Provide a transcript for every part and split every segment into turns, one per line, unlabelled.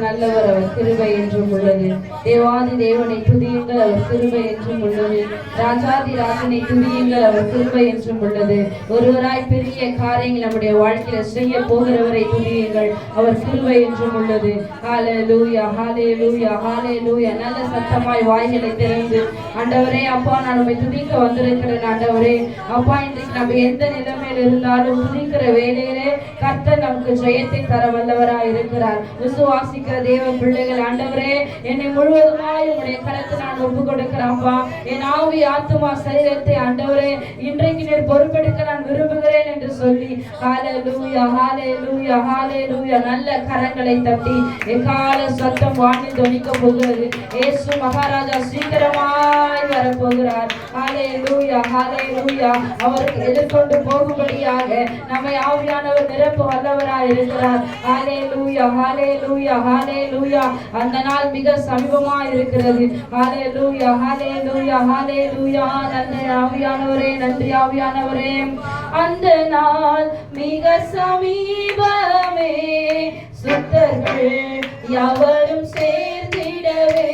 நல்லவர் அவர் கிருபை என்றும் உள்ளது. தேவாதி தேவனை துதியுங்கள் அவர் கிருபை என்றும் உள்ளது. ராஜாதி ராஜனை துதியுங்கள் அவர் கிருபை என்றும் உள்ளது. ஒருவராய் பெரிய காரியங்கள் நம்முடைய வாழ்க்கையில செய்ய போகிறவரை துதியுங்கள் அவர் கிருபை என்றும் உள்ளது. ஹாலே லூயா ஹாலே லூயா ஹாலே லூயா நல்ல சத்தமாய் வாய்களை திறந்து ஆண்டவரே அப்பா நான் உண்மை துதிக்க வந்திருக்கிறேன் ஆண்டவரே. அப்பா இன்றைக்கு நம்ம எந்த வேலையில் இருந்தாலும் துதிக்கிற வேலையிலே கர்த்தர் நமக்கு ஜெயத்தை தர வல்லவராய் இருக்கிறார். விசுவாசிக்கிற தேவ பிள்ளைகள் ஆண்டவரே என்னை முழுவதுமாய் உடைய கருத்தை நான் ஒப்பு கொடுக்கிறேன்ப்பா என் ஆவி ஆத்துமா சரீரத்தை ஆண்டவரே இன்றைக்கு நீர் பொறுப்பெடுக்க நான் விரும்புகிறேன் என்று சொல்லி ஹாலே லூயா ஹாலே லூயா ஹாலே லூயா நல்ல கரங்களை தட்டி எக்கால சத்தம் வாங்கி துணிக்க போகிறது. ஏசு மகாராஜா சீக்கிரமாய் வரப்போகிறார். ஹalleluya ஹalleluya அவருக்கு எதிர்கொண்டு போகும்படியாக நம்மை ஆவியானவர் நிரப்ப வல்லவராய் இருக்கிறார். லூயா ஹாலே லூயா அந்த நாள் மிக சமீபமா இருக்கிறது. ஆலே லூயா ஹாலே லூயா ஹாலே லூயா நன்றி ஆவியானவரே நன்றி ஆவியானவரே. அந்த நாள் மிக சமீபமே சுத்தர்கள் யாவரும் சேர்ந்திடவே.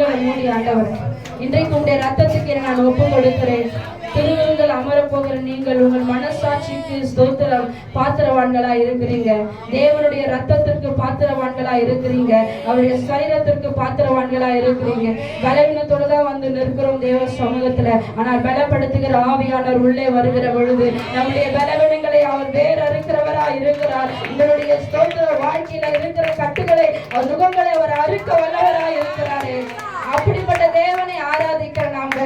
தட்டி மூடி ஆண்டவர். இன்றைக்கு உடைய ரத்தத்துக்கு நான் ஒப்பு கொடுக்கிறேன் திருவிருங்கள் அமரப்போகிற நீங்கள் உங்கள் மனசாட்சிக்கு ஸ்தோத்திரம் பாத்திரவான்களா இருக்கிறீங்க. தேவனுடைய ரத்தத்திற்கு பாத்திரவான்களா இருக்கிறீங்க. அவருடைய சரீரத்திற்கு பாத்திரவான்களா இருக்கிறீங்க. பலவீனத்தோடு தான் வந்து நிற்கிறோம் தேவ சமூகத்துல. ஆனால் பலப்படுத்துகிற ஆவியானவர் உள்ளே வருகிற பொழுது நம்முடைய பலவீனங்களை அவர் வேற அறுக்கிறவரா இருக்கிறார். உங்களுடைய ஸ்தோத்திர வாழ்க்கையில இருக்கிற கட்டுகளை முகங்களை நுகங்களை அவர் அறுக்க வல்லவராய் இருக்கிறாரே அப்படிப்பட்ட தேவனை ஆராதிக்கிற நாங்க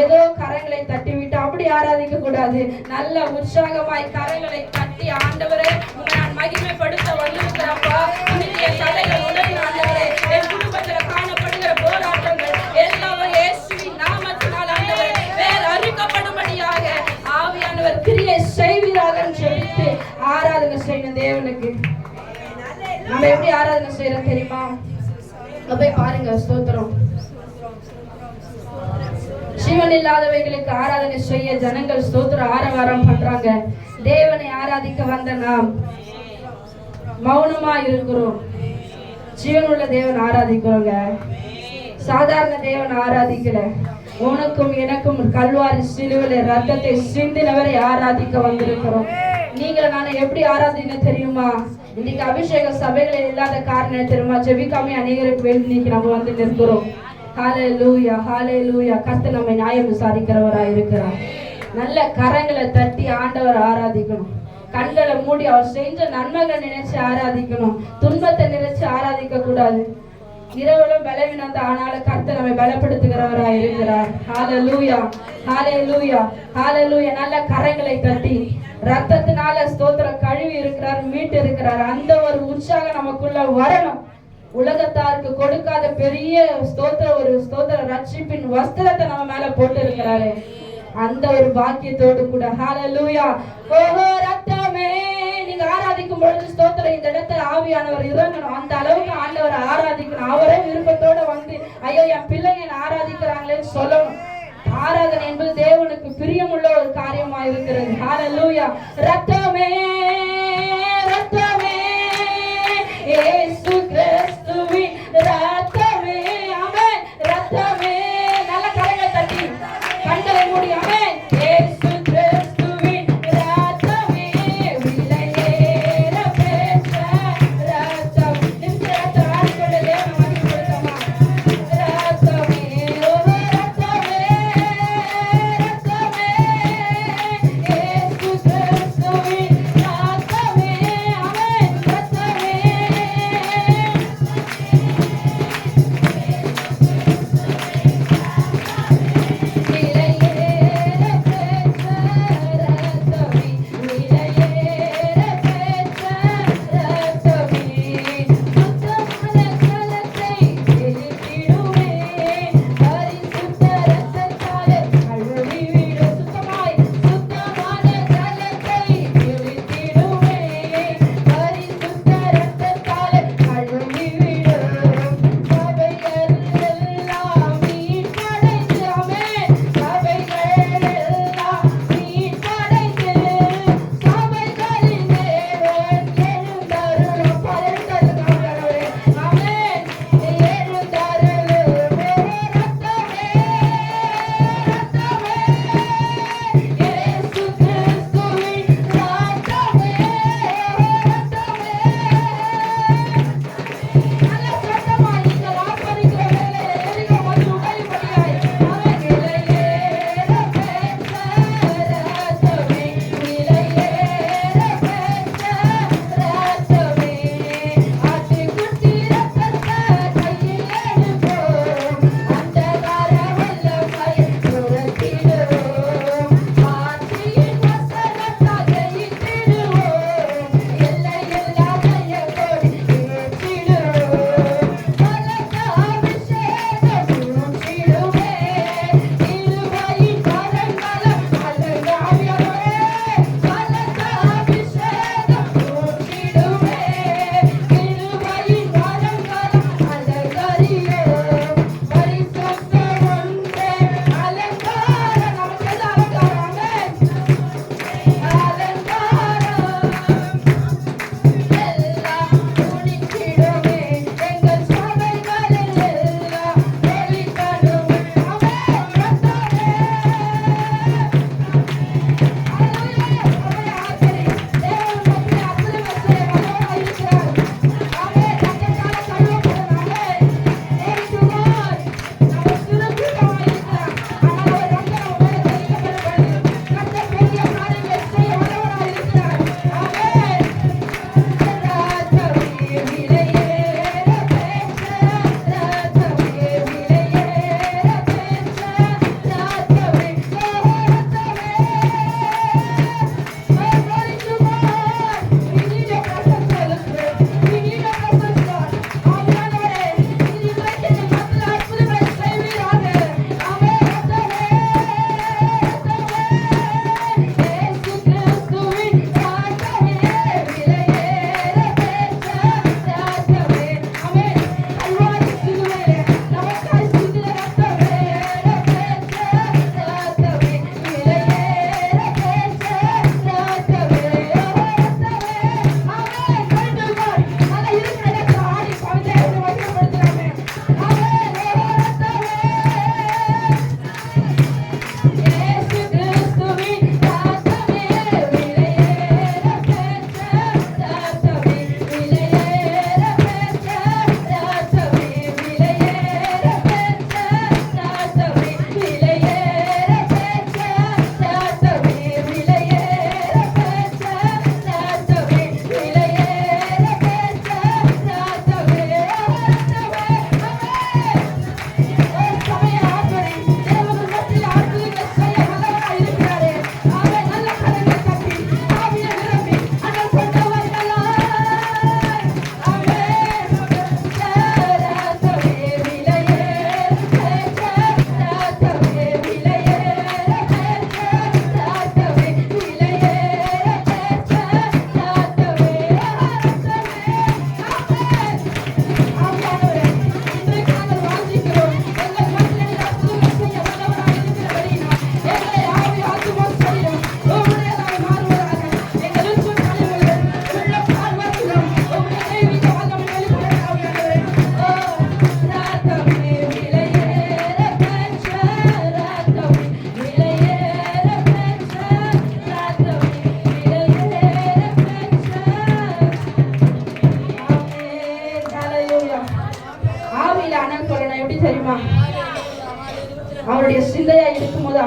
ஏதோ கரங்களை தட்டி விட்டு அப்படி ஆராதிக்க கூடாது நல்ல உற்சாகமாய் கரங்களை கட்டி ஆண்டவரை உங்களை நான் மகிமைப்படுத்த வந்திருக்கிறப்பா இன்னைக்கு என் தடைகள் உடனே ஆண்டவரே என் குடும்பத்துல காணப்படுகிற போராட்டங்கள் எல்லாரும் இயேசுவின் நாமத்தினால் ஆண்டவரே வேற அறுக்கப்படும்படியாக ஆவியானவர் கிரியை செய்வீராக சொல்லிட்டு ஆராதனை செய்யணும் தேவனுக்கு. நம்ம எப்படி ஆராதனை செய்யறோம் தெரியுமா? அங்க போய் பாருங்க ஸ்தோத்திரம். சிவன் இல்லாதவைகளுக்கு ஆராதனை செய்ய ஜனங்கள் ஸ்தோத்திர ஆரவாரம் பண்றாங்க. தேவனை ஆராதிக்க வந்த நாம் மௌனமா இருக்கிறோம். ஜீவனுள்ள தேவன் ஆராதிக்கிறோங்க. சாதாரண தேவன் ஆராதிக்கல. உனக்கும் எனக்கும் கல்வாரி சிலுவில ரத்தத்தை சிந்தினவரை ஆராதிக்க வந்திருக்கிறோம். நீங்க நான் எப்படி ஆராதிக்க தெரியுமா? இன்னைக்கு அபிஷேக சபைகள் இல்லாத காரணம் தெரியுமா? ஜெபிக்காம அநேகருக்கு வேண்டி இன்னைக்கு நம்ம வந்து நிற்கிறோம். ஹாலே லூயா ஹாலே லூயா கத்து நம்மை நியாயம் விசாரிக்கிறவரா இருக்கிறார். நல்ல கரங்களை தட்டி ஆண்டவர் ஆராதிக்கணும். கண்களை மூடி அவர் செஞ்ச நன்மைகள் நினைச்சு ஆராதிக்கணும். துன்பத்தை நினைச்சு ஆராதிக்க கூடாது இரவுலும் பலவீனம் ஆனாலும் கர்த்தர் நம்மை பலப்படுத்துகிறவரா இருக்கிறார். ஹால லூயா ஹாலே லூயா ஹாலே லூயா நல்ல கரங்களை தட்டி ரத்தத்தினால ஸ்தோத்திரம் கழுவி இருக்கிறார் மீட்டு இருக்கிறார். அந்த ஒரு உற்சாகம் நமக்குள்ள வரணும். உலகத்தாருக்கு கொடுக்காத பெரிய ஸ்தோத்திர ஒரு ஸ்தோத்திர ரட்சிப்பின் வஸ்திரத்தை நம்ம மேல போட்டு இருக்கிறாரு அந்த ஒரு பாக்கியத்தோடு கூட. ஹalleluya ஓஹோ ரத்தமே. நீங்க ஆராதிக்கும் பொழுது ஸ்தோத்திரம் இந்த இடத்துல ஆவியானவர் இறங்கணும். அந்த அளவுக்கு ஆண்டவர் ஆராதிக்கணும். அவரே விருப்பத்தோட வந்து ஐயோ என் பிள்ளைங்க என்ன ஆராதிக்கிறாங்களேன்னு சொல்லணும். ஆராதனை என்பது தேவனுக்கு பிரியமுள்ள ஒரு காரியமா இருக்கிறது. ஹalleluya ரத்தமே ரத்தமே. ஏசு கிறிஸ்து. ரத்தமே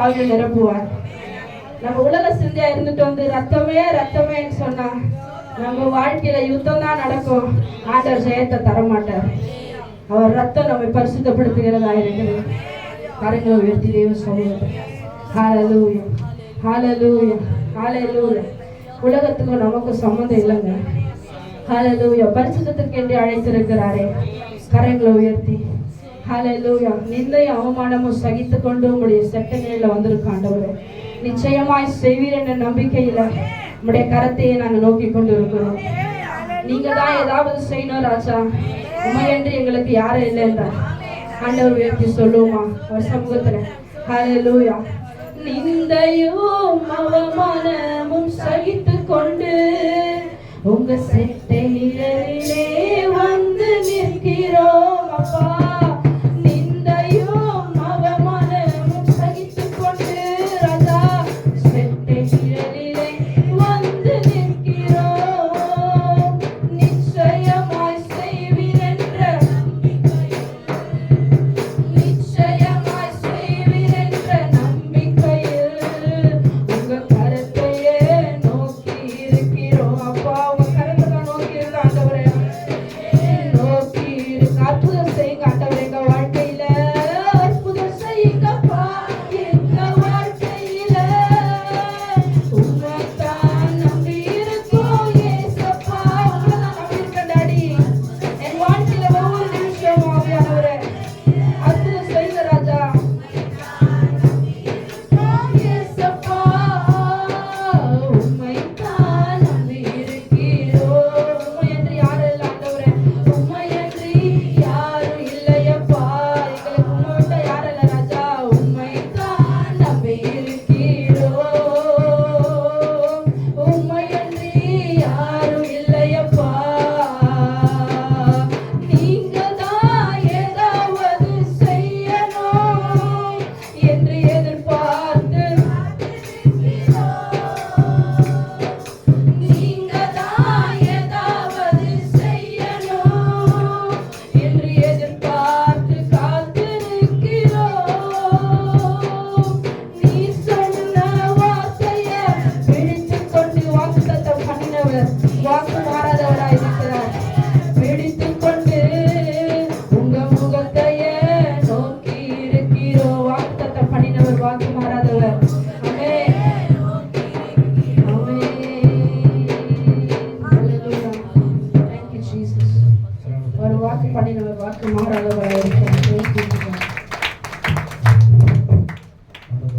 வாழ்வில் நிரப்புவார் நம்ம உலக சிந்தியா இருந்துட்டு வந்து ரத்தமே ரத்தமேன்னு சொன்னா நம்ம வாழ்க்கையில யுத்தம் தான் நடக்கும். ஆண்டவர் ஜெயத்தை தரமாட்டார். அவர் ரத்தம் நம்மை பரிசுத்தப்படுத்துகிறதா இருக்கிறது. கரங்களை உயர்த்தி தேவ சமூகத்தை ஹalleluya ஹalleluya உலகத்துக்கும் நமக்கு சம்மந்தம் இல்லைங்க. ஹalleluya பரிசுத்தத்திற்கு என்று அழைத்திருக்கிறாரே. கரங்களை உயர்த்தி. ஹலலூயா நிந்தைய அவமானமும் சகித்து கொண்டு உங்களுடைய செட்ட நிலையில ஆண்டவரே. நிச்சயமாய் செய்வீர் என்ற நம்பிக்கையில உங்களுடைய கரத்தையே நாங்கள் நோக்கி கொண்டு இருக்கிறோம் நீங்க தான் ஏதாவது செய்யணும் ராஜா. என்று எங்களுக்கு யாரும் இல்லை என்றார். ஆண்டவர் உயர்த்தி சொல்லுவோமா அவர் சமூகத்துல. ஹலலூயா நிந்தையும் அவமானமும் சகித்து கொண்டு உங்க செட்டை நிழலிலே வந்து